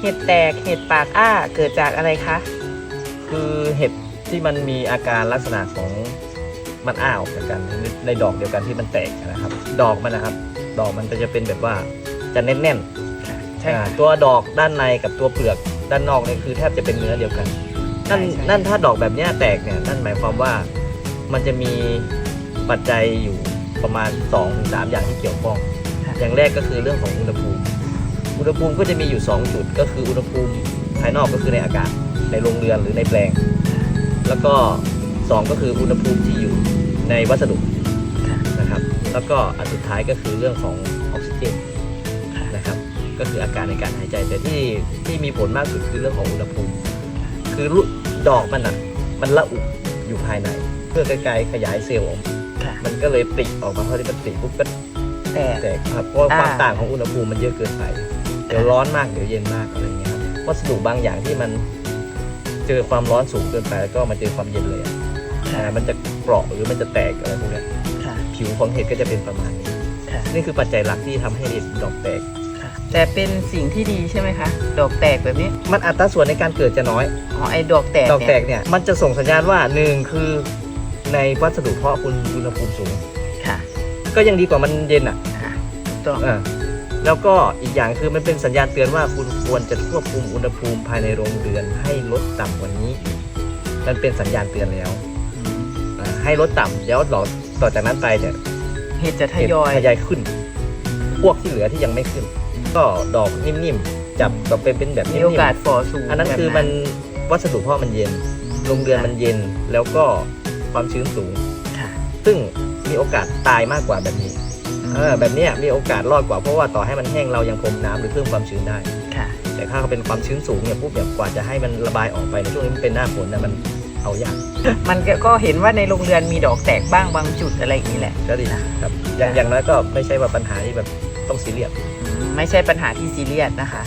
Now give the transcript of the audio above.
เห็ดแตกเห็ดปากอ้าเกิดจากอะไรคะคือเห็ดที่มันมีอาการลักษณะของมันอ้าออกจากกันในดอกเดียวกันที่มันแตกนะครับ ดอกมันนะครับ ดอกมันก็จะเป็นแบบว่าจะแน่นๆใช่อ่าค่ะตัวดอกด้านในกับตัวเปลือกด้านนอกเนี่ยคือแทบจะเป็นเนื้อเดียวกันนั่นใช่ใช่นั่นถ้าดอกแบบเนี้ยแตกเนี่ยนั่นหมายความว่ามันจะมีปัจจัยอยู่ประมาณ2อถึงสอย่างที่เกี่ยวข้อง อย่างแรกก็คือเรื่องของอุณหภูมิ อุณหภูมิก็จะมีอยู่ 2 จุด ก็คืออุณหภูมิภายนอกก็คือในอากาศในโรงเรือนหรือในแปลง แล้วก็ 2 ก็คืออุณหภูมิที่อยู่ในวัสดุค่ะนะครับ แล้วก็อันสุดท้ายก็คือเรื่องของออกซิเจนค่ะนะครับ ก็คืออาการในการหายใจ แต่ที่ที่มีผลมากสุดคือเรื่องของอุณหภูมิ คือลูกดอกมันอะมันละอุอยู่ภายใน เพื่อไกลๆขยายเซลล์ออกมาค่ะมันก็เลยปริออกมาพอที่มันปริปุ๊บก็แตกแตกครับเพราะว่าความอ่าต่างของอุณหภูมิมันเยอะเกินไป เดี๋ยวร้อนมากเดี๋ยวเย็นมากอะไรเงี้ยครับวัสดุบางอย่างที่มันเจอความร้อนสูงเกินไปแล้วก็มาเจอความเย็นเลยอะค่ะอ่ามันจะเปราะหรือมันจะแตกอะไรพวกเนี้ยค่ะผิวของเห็ดก็จะเป็นประมาณนี้ค่ะนี่คือปัจจัยหลักที่ทำให้เห็ดดอกแตกค่ะแต่เป็นสิ่งที่ดีใช่ไหมคะ ดอกแตกแบบนี้ มันอัตราส่วนในการเกิดจะน้อยอ๋อไอ้ดอกแตกดอกแตเนี่ยกเนี่ยมันจะส่งสัญญาณว่าหนึ่งคือในวัสดุเพาะคุณอุณหภูมิสูงค่ะ ก็ยังดีกว่ามันเย็นอะค่ะถูกต้องอ่า แล้วก็อีกอย่างคือมันเป็นสัญญาณเตือนว่าคุณควรจะควบคุมอุณหภูมิภายในโรงเรือนให้ลดต่ำกว่านี้ มันเป็นสัญญาณเตือนแล้วอ่าให้ลดต่ำแล้วหลอต่อจากนั้นไปเนี่ยเห็ดจะทเห็ดยอยทยอยขึ้น พวกที่เหลือที่ยังไม่ขึ้น ก็ดอกนิ่มๆจับแบบเป็นเป็นแบบมีนิ่มโอกาสฝ่อสูงๆอันนั้นคือมันวัสดุเพาะมันเย็นโรงเรือนมันเย็นแล้วก็ความชื้นสูงค่ะซึ่งมีโอกาสตายมากกว่าแบบนี้เออ แบบเนี้ยมีโอกาสรอดกว่าเพราะว่าต่อให้มันแห้งเรายังพรมน้ำหรือเพิ่มความชื้นได้ค่ะ แต่ถ้าเป็นความชื้นสูงเนี่ยปุ๊บเนี่ยกว่าจะให้มันระบายออกไปในช่วงนี้มันเป็นหน้าฝนนะมันเอายากมันก็ก็เห็นว่าในโรงเรือนมีดอกแตกบ้างบางจุดอะไรอย่างนี้แหละ ก็ดีครับอย่างอย่างน้อยก็ไม่ใช่ว่าปัญหาที่แบบต้องซีเรียสอืมไม่ใช่ปัญหาที่ซีเรียสนะคะ